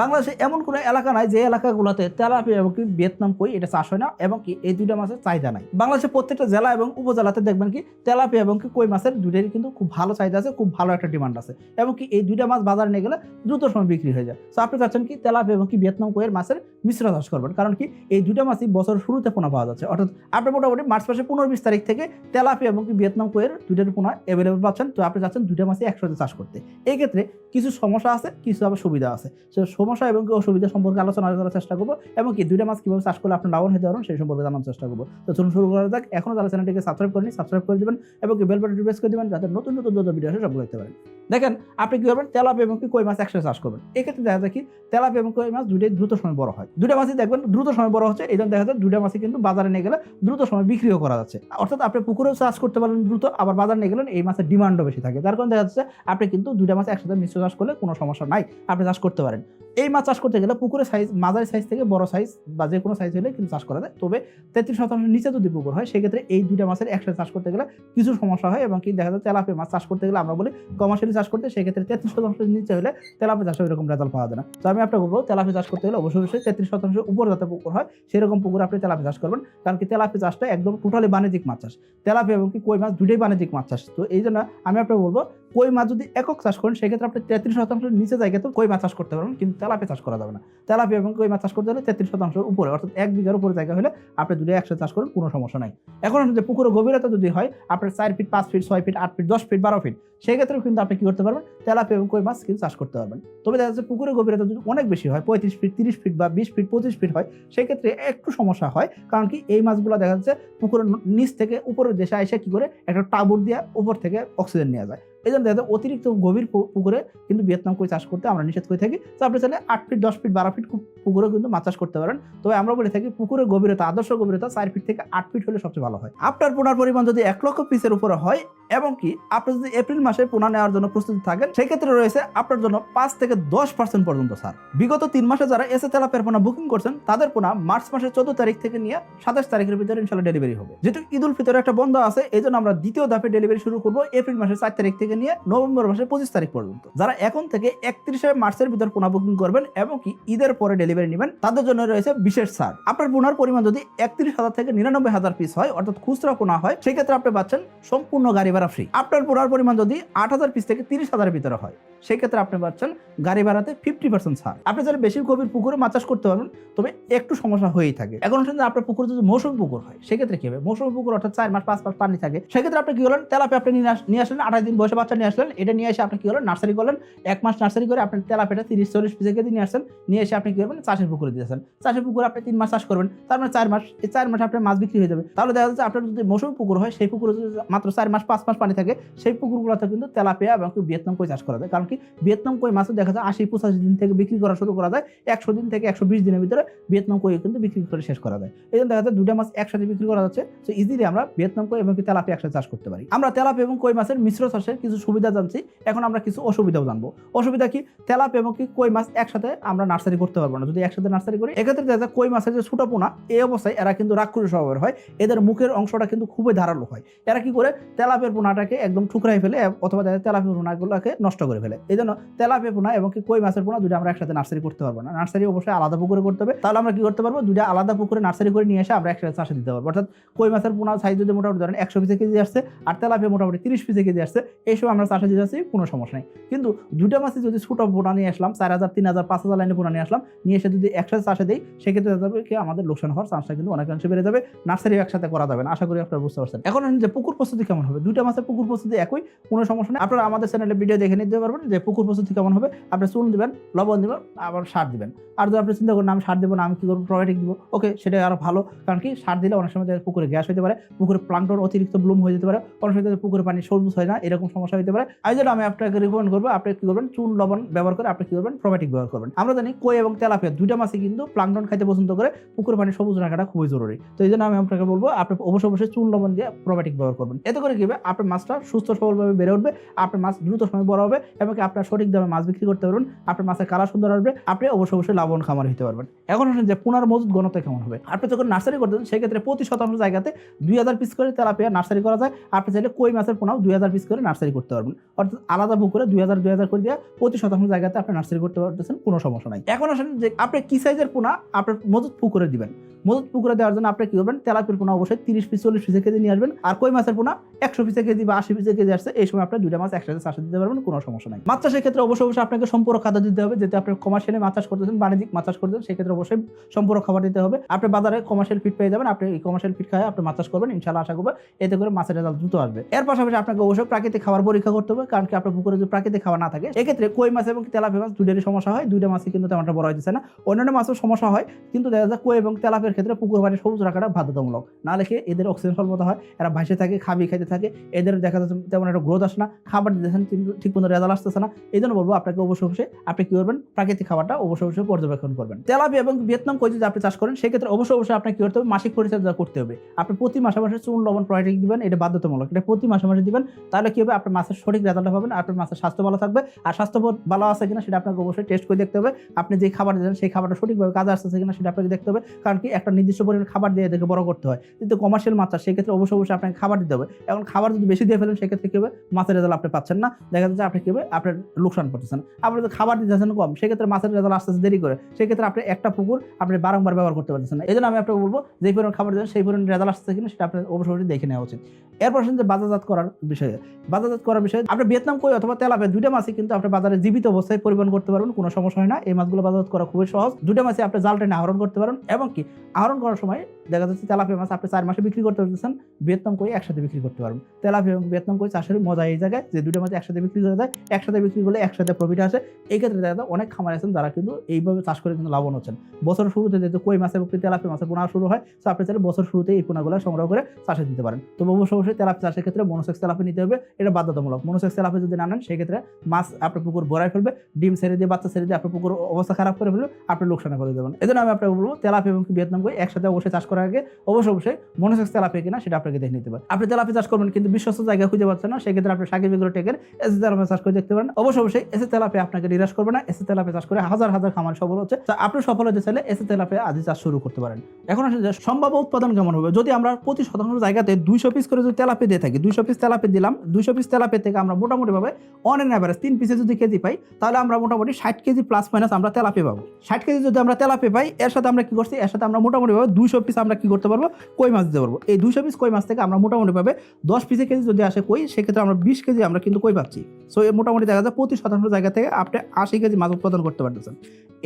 বাংলাদেশে এমন কোনো এলাকা নাই যে এলাকাগুলোতে তেলাপিয়া এবং কি ভিয়েতনাম কই এটা চাষ হয় না এবং কি এই দুইটা মাছের চাহিদা নাই। বাংলাদেশের প্রত্যেকটা জেলা এবং উপজেলাতে দেখবেন কি তেলাপিয়া এবং কি কই মাছের দুইটারই কিন্তু খুব ভালো চাহিদা আছে, খুব ভালো একটা ডিমান্ড আছে এবং কি এই দুইটা মাছ বাজারে নিয়ে গেলে দ্রুত সময় বিক্রি হয়ে যায়। তো আপনি চাচ্ছেন কি তেলাপিয়া এবং কি ভিয়েতনাম কইয়ের মাছের মিশ্র চাষ করবেন, কারণ কি এই দুইটা মাছই বছর শুরুতে পোনা পাওয়া যাচ্ছে। অর্থাৎ আপনি মোটামুটি মার্চ মাসের পনেরো বিশ তারিখ থেকে তেলাপিয়া এবং কি ভিয়েতনাম কইয়ের দুইটার পোনা অ্যাভেলেবল পাচ্ছেন। তো আপনি চাচ্ছেন দুইটা মাছই একসাথে চাষ করতে। এই ক্ষেত্রে কিছু সমস্যা আছে, কিছু আবার সুবিধা আছে। সে সমস্যা এবং অসুবিধা সম্পর্কে আলোচনা করার চেষ্টা করব, এবং কি দুইটা মাছ কীভাবে চাষ করলে আপনি লাভবান হতে পারবেন সেই সম্পর্কে জানার চেষ্টা করব। তো চলুন শুরু করা যাক। এখনও যারা চ্যানেলটিকে সাবস্ক্রাইব করেনি সাবস্ক্রাইব করে দিবেন এবং কি বেল বাটনটি প্রেস করে দিবেন যাতে নতুন নতুন যত ভিডিও আসে সবগুলো পারেন। দেখেন, আপনি কি করবেন? তেলাপি এবং কি কই মাছ একসাথে চাষ করবেন। এক্ষেত্রে দেখা যায় কি, তেলাপি এবং কই মাছ দুইটাই দ্রুত সময় বড় হয়। দুটা মাছই দেখবেন দ্রুত সময় বড় হচ্ছে, এই জন্য দেখা যায় দুটা মাছই কিন্তু বাজারে নিয়ে গেলে দ্রুত সময় বিক্রিও করা যাচ্ছে। অর্থাৎ আপনি পুকুরেও চাষ করতে পারেন দ্রুত, আবার বাজার নিয়ে গেলেন এই মাছের ডিমান্ডও বেশি থাকে। তার কারণে দেখা যাচ্ছে, আপনি কিন্তু দুইটা মাছ একসাথে মিশ্র চাষ করলে কোনো সমস্যা নাই, আপনি চাষ করতে পারেন। এই মাছ চাষ করতে গেলে পুকুরের সাইজ মাঝারি সাইজ থেকে বড় সাইজ বা যে কোনো সাইজ হলে কিন্তু চাষ করা যায়। তবে তেত্রিশ শতাংশের নিচে যদি পুকুর হয়, সেক্ষেত্রে এই দুইটা মাছের একসাথে চাষ করতে গেলে কিছু সমস্যা হয় এবং কি দেখা যায় তেলাপি মাছ চাষ করতে গেলে আমরা বলি কমার্শিয়ালি চাষ করতে, সেক্ষেত্রে তেত্রিশ শতাংশের নিচে হলে তেলাপি চাষে এরকম রেজাল্ট পাওয়া যায় না। তো আমি আপনাকে বলব তেলাপি চাষ করতে গেলে অবশ্যই অবশ্যই তেত্রিশ শতাংশের উপর যাতে পুকুর হয়, সেরকম পুকুর আপনি তেলাপি চাষ করবেন। কারণ কি তেলাপি চাষটা একদম টোটালি বাণিজ্যিক মাছ চাষ। তেলাপি এবং কি কই মাছ দুটোই বাণিজ্যিক মাছ চাষ। তো এই জন্য আমি আপনাকে বলব কই মাছ যদি একক চাষ করেন, সেক্ষেত্রে আপনি তেত্রিশ শতাংশের নিচে জায়গাতে কই মাছ চাষ করতে পারবেন, কিন্তু তেলাপি চাষ করা যাবে না। তেলাপি এবং কই মাছ চাষ করতে হলে তেত্রিশ শতাংশের উপরে, অর্থাৎ এক বিঘার উপরে জায়গা হলে আপনি দুটো একসাথে চাষ করুন, কোনো সমস্যা নাই। এখন যে পুকুরের গভীরতা যদি হয়, আপনার চার ফিট পাঁচ ফিট ছয় ফিট আট ফিট দশ ফিট বারো ফিট সেক্ষেত্রেও কিন্তু আপনি কী করতে পারবেন তেলাপি এবং কই মাছ কিন্তু চাষ করতে পারবেন। তবে দেখা যাচ্ছে পুকুরের গভীরতা যদি অনেক বেশি হয়, পঁয়ত্রিশ ফিট তিরিশ ফিট বা বিশ ফিট পঁচিশ ফিট হয়, সেক্ষেত্রে একটু সমস্যা হয়, কারণ কি এই মাছগুলো দেখা যাচ্ছে পুকুরের নিচ থেকে উপরের দেশে এসে কি করে একটা টাবুর দিয়ে উপর থেকে অক্সিজেন নেওয়া যায়। এই জন্য দেখা অতিরিক্ত গভীর পুকুরে কিন্তু ভিয়েতনাম কই চাষ করতে আমরা নিষেধ করে থাকি। তো আপনি চাইলে আট ফিট দশ ফিট বারো ফিট কু- পুকুরে কিন্তু মাছ চাষ করতে পারেন। তবে আমরা বলে থাকি পুকুরের গভীরতা, আদর্শ গভীরতা চার ফিট থেকে আট ফিট হলে সবচেয়ে ভালো হয়। আপনার পোনার পরিমাণ যদি এক লক্ষ পিসের উপরে হয়, এবং কি আপনি যদি এপ্রিল মাসে পোনা নেওয়ার জন্য প্রস্তুতি থাকেন, সেক্ষেত্রে রয়েছে আপনার জন্য পাঁচ থেকে দশ পার্সেন্ট পর্যন্ত ছাড়। বিগত তিন মাসে যারা এসে তেলাপের পোনা বুকিং করছেন, তাদের পোনা মার্চ মাসের চোদ্দ তারিখ থেকে নিয়ে সাতাশ তারিখের ভিতরে ইনশাল্লাহ ডেলিভারি হবে। যেহেতু ঈদ উল ফিতরের একটা বন্ধ আছে এই জন্য আমরা দ্বিতীয় ধাপে ডেলিভারি শুরু করব এপ্রিল মাসের চার তারিখ থেকে নিয়ে নভেম্বর মাসের পঁচিশ তারিখ পর্যন্ত। যারা এখন থেকে একত্রিশে মার্চের ভিতর পোনা বুকিং করবেন, এবং কি ঈদের পরে ডেলিভারি নেবেন। তাদের জন্য রয়েছে বিশেষ ছাড়। আপনার পোনার পরিমাণ যদি একত্রিশ হাজার থেকে নিরানব্বই হাজার পিস হয়, অর্থাৎ খুচরা পোনা হয়, সেক্ষেত্রে আপনি পাচ্ছেন সম্পূর্ণ গাড়ি ভাড়া ফ্রি আপনার পোনার পরিমাণ যদি আট হাজার পিস থেকে তিরিশ হাজারের ভিতরে হয়, সেক্ষেত্রে আপনি পাচ্ছেন গাড়ি ভাড়াতে ফিফটি পার্সেন্ট ছাড়। আপনি যারা বেশি গভীর পুকুরে মাছ চাষ করতে পারবেন, তবে একটু সমস্যা হয়েই থাকে। এখন হচ্ছে আপনার পুকুর যদি মৌসুমী পুকুর হয়, সেক্ষেত্রে কি হবে? মৌসুমী পুকুর অর্থাৎ চার মাস, পাঁচ মাস পানি থাকে। সেক্ষেত্রে আপনি কি করলেন? তেলাপি আপনি নিয়ে আস- নিয়ে আসলেন, আঠাশ দিন বয়সে বাচ্চা নিয়ে আসলেন, এটা নিয়ে এসে আপনি কি করলেন? নার্সারি করলেন, এক মাস নার্সারি করে আপনি তেলাপিটা তিরিশ, চল্লিশ পিসে কেজি নিয়ে আসছেন। নিয়ে এসে আপনি কি করবেন? চাষের পুকুরে দিয়েছেন। চাষের পুকুরে আপনি তিন মাস চাষ করবেন, তার মানে চার মাস, এই চার মাসে আপনার মাছ বিক্রি হয়ে যাবে। তাহলে দেখা যাচ্ছে আপনার যদি মৌসুমী পুকুর হয়, সেই পুকুরে মাত্র চার মাস, পাঁচ মাস পানি থাকে, সেই পুকুরগুলোতে কিন্তু তেলাপিয়া এবং ভিয়েতনাম কই চাষ করা যায়। কারণ কি ভিয়েতনাম কই মাছও দেখা যায় আশি, পঁচাশি দিন থেকে বিক্রি করা শুরু করা যায়, একশো দিন থেকে একশো বিশ দিনের ভিতরে ভিয়েতনাম কই কিন্তু বিক্রি করে শেষ করা যায়। এই জন্য দেখা যায় দুটা মাছ একসাথে বিক্রি করা যাচ্ছে তো ইজিলি আমরা ভিয়েতনাম কই এবং কি তেলাপি একসাথে চাষ করতে পারি। আমরা তেলাপি এবং কই মাছের মিশ্র চাষের কিছু সুবিধা জানছি, এখন আমরা কিছু অসুবিধাও জানব। অসুবিধা কি? তেলাপি এবং কি কই মাছ একসাথে আমরা নার্সারি করতে পারব না। যদি একসাথে নার্সারি করি, এক্ষেত্রে দেখা কই মাছের যে ছোটো পোনা, এই অবস্থায় এরা কিন্তু রাক্ষসী স্বভাবের হয়। এদের মুখের অংশটা কিন্তু খুবই ধারালো হয়। এরা কি করে? তেলাপের পোনাটাকে একদম ঠুকরাই ফেলে, অথবা দেখা তেলাপের পোনাগুলোকে নষ্ট করে ফেলে। এই জন্য তেলাপের পোনা এবং কি কই মাছের পোনা দুটো আমরা একসাথে নার্সারি করতে পারব না। নার্সারি অবশ্যই আলাদা পুকুরে করতে হবে। তাহলে আমরা কি করতে পারব? দুটো আলাদা পুকুরে নার্সারি করে নিয়ে এসে আমরা একসাথে চাষে দিতে পারব। অর্থাৎ কই মাছের পোনা সাইজ যদি মোটামুটি ধরেন একশো পিসে কেজি আসছে, আর তেলাপিয়া মোটামুটি তিরিশ পিসে কেজি আসছে, এই আমরা চাষে দিতে আসছি কোনো সমস্যা নেই। কিন্তু দুটা মাছে যদি ছোট পোনা নিয়ে আসলাম, চার হাজার, তিন হাজার, পাঁচ হাজার লাইনে পোনা নিয়ে আসলাম, নিয়ে এসে যদি একসাথে চাষে দিই, সেক্ষেত্রে যাবে কি আমাদের লোকসান হওয়ার চান্সটা কিন্তু অনেকাংশে বেড়ে যাবে নার্সারি একসাথে করা যাবে না। আশা করি আপনারা বুঝতে পারছেন। এখন যে পুকুর প্রস্তুতি কেমন হবে? দুইটা মাছের পুকুর প্রস্তুতি একই, কোনো সমস্যা নেই। আপনারা আমাদের চ্যানেলে ভিডিও দেখে নিতে পারবেন যে পুকুর প্রস্তুতি কেমন হবে। আপনি চুন দিবেন, লবণ দিবেন, আবার সার দিবেন। আর যদি আপনি চিন্তা করেন আমি সার দেবো না, আমি কী করব? প্রোবায়োটিক দিব। ওকে সেটা আরও ভালো। কারণ কি, সার দিলে অনেক সময় পুকুরে গ্যাস হতে পারে, পুকুরে প্লান্টন অতিরিক্ত ব্লুম হয়ে যেতে পারে, অনেক সময় পুকুরে পানি সবুজ হয় না, এরকম সমস্যা হতে পারে। জন্য আমি আপনাকে রিকমেন্ড করব, আপনি কী করবেন? চুন, লবণ ব্যবহার করে আপনি কী করবেন? প্রোবায়োটিক ব্যবহার করবেন। আমরা জানি, কই এবং তেলাপিয়া দুইটা মাছই কিন্তু প্লাংটন খাইতে পছন্দ করে, পুকুর পানি সবুজ রাখাটা খুবই জরুরি। তো এই জন্য আমি আপনাকে বলব, আপনি অবশ্যই অবশ্যই চুন লবণ দিয়ে প্রোবায়োটিক ব্যবহার করবেন। এতে করে কি হবে, আপনার মাছটা সুস্থ সবলভাবে বেড়ে উঠবে, আপনার মাছ দ্রুত সময় বড় হবে, এবং আপনার সঠিক দামে মাছ বিক্রি করতে পারবেন, আপনার মাছের কালার সুন্দর আসবে, আপনি অবশ্যই অবশ্যই লাভবান খামার হতে পারবেন। এখন আসেন যে পুনার মজুদ গণতা কেমন হবে? আপনি যখন নার্সারি করতেন সেক্ষেত্রে প্রতি শতাংশ জায়গাতে দুই হাজার পিস করে তেলাপিয়া নার্সারি করা যায়। আপনি চাইলে কই মাছের পোনাও দুই হাজার পিস করে নার্সারি করতে পারবেন। অর্থাৎ আলাদা পুকুরে দুই হাজার দুই হাজার করে দিয়ে প্রতি শতাংশ জায়গাতে আপনি নার্সারি করতে পারতেছেন, কোনো সমস্যা নাই। এখন আসেন যে আপনি কি সাইজের পোনা, আপনার মজুদ পুকুরে দিবেন। মজুদ পুকুরে দেওয়ার জন্য আপনি কি করবেন তেলাপির পোনা অবশ্যই তিরিশ পিস, চল্লিশ পিসের কেজি নিয়ে আসবেন। আর কই মাছের পোনা, একশো পিসে কেজি বা আশি পিসে কেজি আসছে, এই সময় আপনি দুইটা মাছ একসাথে চাষে দিতে পারবেন, কোনো সমস্যা নাই। মাছ চাষের ক্ষেত্রে অবশ্যই অবশ্যই আপনাকে সম্পূর্ণ খাদ্য দিতে হবে, যেহেতু আপনি কমার্শিয়ালি মাছ চাষ করতেছেন, বাণিজ্যিক মাছ চাষ করতেছেন, সেক্ষেত্রে অবশ্যই সম্পূর্ণ খাবার দিতে হবে। আপনি বাজারে কমার্শিয়াল ফিট পেয়ে যাবেন, আপনি এই কমার্শিয়াল ফিট খায় আপনি মাছ চাষ করবেন ইনশাল্লাহ আশা করব এতে করে মাছের রেজাল্ট দ্রুত আসবে। এর পাশাপাশি আপনাকে অবশ্যই প্রাকৃতিক খাবার পরীক্ষা করতে হবে, কারণ কি আপনার পুকুরে যদি প্রাকৃতিক খাবার না থাকে, এক্ষেত্রে কই মাছ এবং তেলাপিয়া মাছ দুইটারই সমস্যা হয়, দুইটা মাছই কিন্তু তেমনটা বড় হইতেছে না। অন্যান্য মাছের সমস্যা হয়, কিন্তু দেখা যায় কই এবং তেলাপিয়ার ক্ষেত্রে পুকুর পানি সবুজ রাখাটা বাধ্যতামূলক। না লেখে এদের অক্সিজেন স্বল্পতা হয়, এরা ভাসে থাকে খাবি খাইতে থাকে, এদের দেখা যাচ্ছে তেমন একটা গ্রোথ আসে না, খাবার দিতেছেন ঠিক মতো রেজাল্ট আসতেছে না। এই জন্য বলব আপনাকে অবশ্যই অবশ্যই, আপনি কি করবেন? প্রাকৃতিক খাবারটা অবশ্যই অবশ্যই পর্যবেক্ষণ করবেন। তেলাপি এবং ভিয়েতনাম কই যদি আপনি চাষ করেন, সেক্ষেত্রে অবশ্যই অবশ্যই আপনাকে কি করতে হবে? মাসিক পরিচর্যা করতে হবে। আপনি প্রতি মাসে মাসে চুন, লবণ প্রয়োটিক দিবেন, এটা বাধ্যতামূলক। এটা প্রতি মাসে মাসে দিবেন, তাহলে কি হবে? আপনার মাছের সঠিক রেজাল্ট পাবেন, আপনার মাছের স্বাস্থ্য ভালো থাকবে। আর স্বাস্থ্য ভালো আছে কিনা সেটা আপনাকে অবশ্যই টেস্ট করে দেখতে হবে। আপনি যে খাবার সেই খাবারটা সঠিকভাবে কাজে আসতেছে কিনা সেটা আপনাকে দেখতে হবে। কারণ কি একটা নির্দিষ্ট পরিমাণ খাবার দিয়ে এদেরকে বড় করতে হয়। কিন্তু কমার্শিয়াল মাছ সেক্ষেত্রে অবশ্যই অবশ্যই আপনাকে খাবার দিতে হবে। এখন খাবার যদি বেশি দিয়ে ফেলেন, সেক্ষেত্রে কি হবে? মাছের রেজাল্ট আপনি পাচ্ছেন না। দেখা যাচ্ছে আপনি কি হবে? আপনার লোকসান করতেছেন। আপনি যদি খাবার দিতেছেন কম, সেক্ষেত্রে মাছের রেজাল্ট আসতে দেরি করে। সেক্ষেত্রে আপনি একটা পুকুর আপনি বারংবার ব্যবহার করতে পারতেছেন না। এই জন্য আমি আপনাকে বলব যে পরিমাণ খাবার দেন সেই পরিমাণ রেজাল্ট আসছে কিনা সেটা আপনার অবশ্যই দেখে নেওয়া উচিত। এরপর যে বাজারজাত করার বিষয়ে। বাজারজাত করার বিষয়ে, আপনি ভিয়েতনাম কই অথবা তেলাপে দুইটা মাছই কিন্তু আপনি বাজারে জীবিত অবস্থায় পরিবহন করতে পারবেন, কোনো সমস্যা হয় না। এই মাছগুলো বাজারজাত করা খুবই সহজ। দুটো মাসে আপনি জালটা আহরণ করতে পারেন এবং কি? আহরণ করার সময় দেখা যাচ্ছে তেলাপিয়া মাছ আপনি চার মাসে বিক্রি করতে পারতেছেন, ভিয়েতনাম কই একসাথে বিক্রি করতে পারবেন তেলাপিয়া এবং ভিয়েতনাম কই চাষের মজা এই জায়গায়, যে দুটো মাছ একসাথে বিক্রি করে দেয় একসাথে বিক্রি করলে একসাথে প্রফিট আসে। এই ক্ষেত্রে দেখা যায় অনেক খামার আছেন যারা কিন্তু এইভাবে চাষ করে কিন্তু লাভবান হচ্ছেন। বছর শুরুতে যেহেতু কই মাছ এবং তেলাপিয়া মাছের পোনা শুরু হয় তো আপনি চাইলে বছর শুরুতে এই পোনাগুলো সংগ্রহ করে চাষে দিতে পারেন। তো অবশ্যই অবশ্যই তেলাপি চাষের ক্ষেত্রে মনোসেক্স তেলাপি নিতে হবে, এটা বাধ্যতামূলক। মনোসেক্স তেলাপি যদি না নেন, সেক্ষেত্রে মাছ আপনার পুকুর ভরাই ফেলবে, ডিম ছেড়ে দিয়ে, বাচ্চা ছেড়ে দিয়ে আপনার পুকুর অবস্থা খারাপ করে ফেলবে, আপনি লোকসানে করে দেবেন এই জন্য আমি আপনাকে বলব তেলাপি এবং ভিয়েতনাম কই একসাথে অবশ্যই চাষ করার আগে অবশ্যই অবশ্যই মনোসেক্স তেলাপি কিনা সেটা আপনাকে দেখে নিতে পারেন আপনি তেলাপি চাষ করবেন কিন্তু বিশ্বস্ত জায়গা খুঁজে পাচ্ছেন না সেক্ষেত্রে আপনি সাকিব বিগ্রহ টেকের এসে তেলাপি চাষ করে দেখতে পারেন অবশ্যই অবশ্যই এসে তেলাপি আপনাকে নিরাশ করবে না এসে তেলাপি চাষ করে হাজার হাজার খামার সফল হচ্ছে তো আপনি সফল হতে চাইলে এসে তেলাপি আদি চাষ শুরু করতে পারেন এখন আসলে সম্ভাব্য উৎপাদন কেমন হবে যদি আমরা প্রতি শতাংশ জায়গাতে দুইশো পিস করে যদি তেলাপি দিয়ে থাকি দুইশো পিস তেলাপি দিলাম দুইশো পিস তেলাপি থেকে আমরা মোটামুটি ভাবে অন এন অ্যাভারেজ তিন পিসে যদি কেজি পাই তাহলে আমরা মোটামুটি ষাট কেজি প্লাস মাইনাস আমরা তেলাপি পাবো ষাট কেজি যদি আমরা তেলাপি পাই এর সাথে আমরা কি করছি এর সাথে আমরা মোটামুটি ভাবে দুইশো পিস আমরা কি করতে পারব? কই মাছ দিতে পারব? এই দুইশো পিস কই মাছ থেকে আমরা মোটামুটি ভাবে দশ পিসে কেজি যদি আসে কই, সেক্ষেত্রে আমরা বিশ কেজি আমরা কিন্তু কই পাচ্ছি? সো মোটামুটি দেখা যায় প্রতি শতাংশ জায়গা থেকে আপনি আশি কেজি মাছ উৎপাদন করতে পারতেছেন।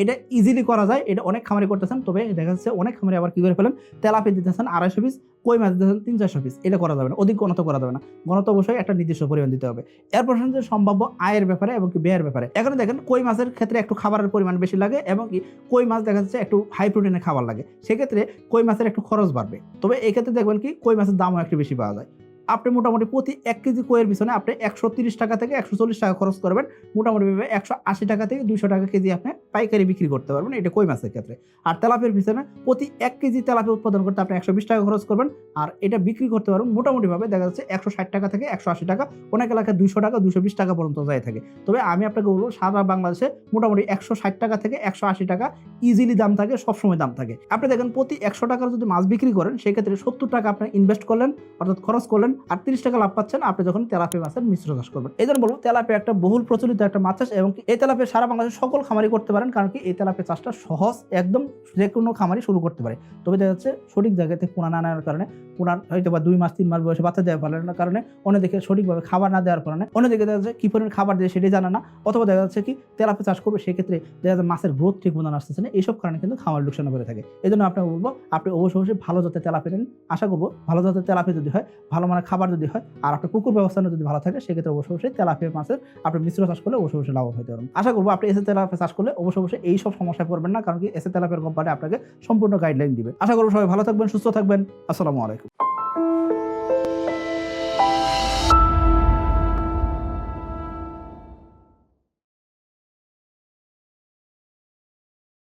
এটা ইজিলি করা যায়, এটা অনেক খামারি করতেছেন, তবে দেখা যাচ্ছে অনেক খামারি আবার কি করে ফেলেন? তেলাপি দিতেছেন আড়াইশো পিস কই মাছ দিতেছেন তিন চারশো পিস এটা করা যাবে না, অধিক গণত করা যাবে না। গণত অবশ্যই একটা নির্দিষ্ট পরিমাণ দিতে হবে। এরপর হচ্ছে সম্ভাব্য আয়ের ব্যাপারে এবং কি ব্যয়ের ব্যাপারে। এখানে দেখেন কই মাছের ক্ষেত্রে একটু খাবারের পরিমাণ বেশি লাগে এবং কি কই মাছ দেখা যাচ্ছে একটু হাই প্রোটিনের খাবার লাগে। সেক্ষেত্রে কই মাছের একটু খরচ বাড়বে। তবে এক্ষেত্রে দেখবেন কি কই মাছের দামও একটু বেশি পাওয়া যায়। আপনি মোটামুটি প্রতি এক কেজি কোয়ের পিছনে আপনি একশো তিরিশ টাকা থেকে একশো চল্লিশ টাকা খরচ করবেন। মোটামুটি ভাবে একশো আশি টাকা থেকে দুইশো টাকা কেজি আপনি পাইকারি বিক্রি করতে পারবেন। এটা কই মাছের ক্ষেত্রে। আর তেলাপের পিছনে প্রতি এক কেজি তেলাপি উৎপাদন করতে আপনি একশো বিশ টাকা খরচ করবেন। আর এটা বিক্রি করতে পারবেন মোটামুটিভাবে দেখা যাচ্ছে একশো ষাট টাকা থেকে একশো আশি টাকা। অনেক এলাকায় দুইশো টাকা দুশো বিশ টাকা পর্যন্ত যায় থাকে। তবে আমি আপনাকে বলব, সারা বাংলাদেশে মোটামুটি একশো ষাট টাকা থেকে একশো আশি টাকা ইজিলি দাম থাকে, সবসময় দাম থাকে। আপনি দেখেন প্রতি একশো টাকার যদি মাছ বিক্রি করেন, সেক্ষেত্রে সত্তর টাকা আপনি ইনভেস্ট করলেন, অর্থাৎ খরচ করলেন আর তিরিশ টাকা লাভ পাচ্ছেন আপনি যখন তেলাপি মাছের মিশ্র চাষ করবেন। এই জন্য বলব তেলাপি একটা বহুল প্রচলিত একটা মাছ চাষ এবং এই তেলাপি সারা বাংলাদেশের সকল খামারি করতে পারেন, কারণ কি এই তেলাপি চাষটা সহজ, একদম যে কোনো খামারি শুরু করতে পারে। তবে দেখা যাচ্ছে সঠিক জায়গাতে পোনা না নেওয়ার কারণে পোনার হয়তো বা দুই মাস, তিন মাস বয়সে বাচ্চা দেওয়া পারে না কারণে অন্যদিকে সঠিকভাবে খাবার না দেওয়ার কারণে, অন্যদিকে দেখা যাচ্ছে কি পরিমাণ খাবার দিয়ে সেটাই জানা না, অথবা দেখা যাচ্ছে কি তেলাপি চাষ করবে সেক্ষেত্রে দেখা যাচ্ছে মাছের গ্রোথ ঠিক মতন আসতেছে না, এইসব কারণে কিন্তু খামার লোকসান করে থাকে। এই জন্য আপনাকে বলব, আপনি অবশ্যই ভালো জাতের তেলাপি নেন। আশা করব, ভালো জাতের তেলাপি যদি হয়, ভালো মানের খাবার যদি হয় আর আপনার কুকুর ব্যবস্থা যদি ভালো থাকে, সেক্ষেত্রে অবশ্যই অবশ্যই তেলাপিয়া মাছের আপনি মিশ্র চাষ করলে অবশ্যই অবশ্যই লাভ হতে পারেন আশা করব আপনি এসে তেলাপিয়া চাষ করলে অবশ্য অবশ্যই এই সব সমস্যায় পড়বেন না, কারণ কি এসে তেলাপিয়ার কোম্পানি আপনাকে সম্পূর্ণ গাইডলাইন দিবে। আশা করব সবাই ভালো থাকবেন, সুস্থ থাকবেন। আসসালামু আলাইকুম।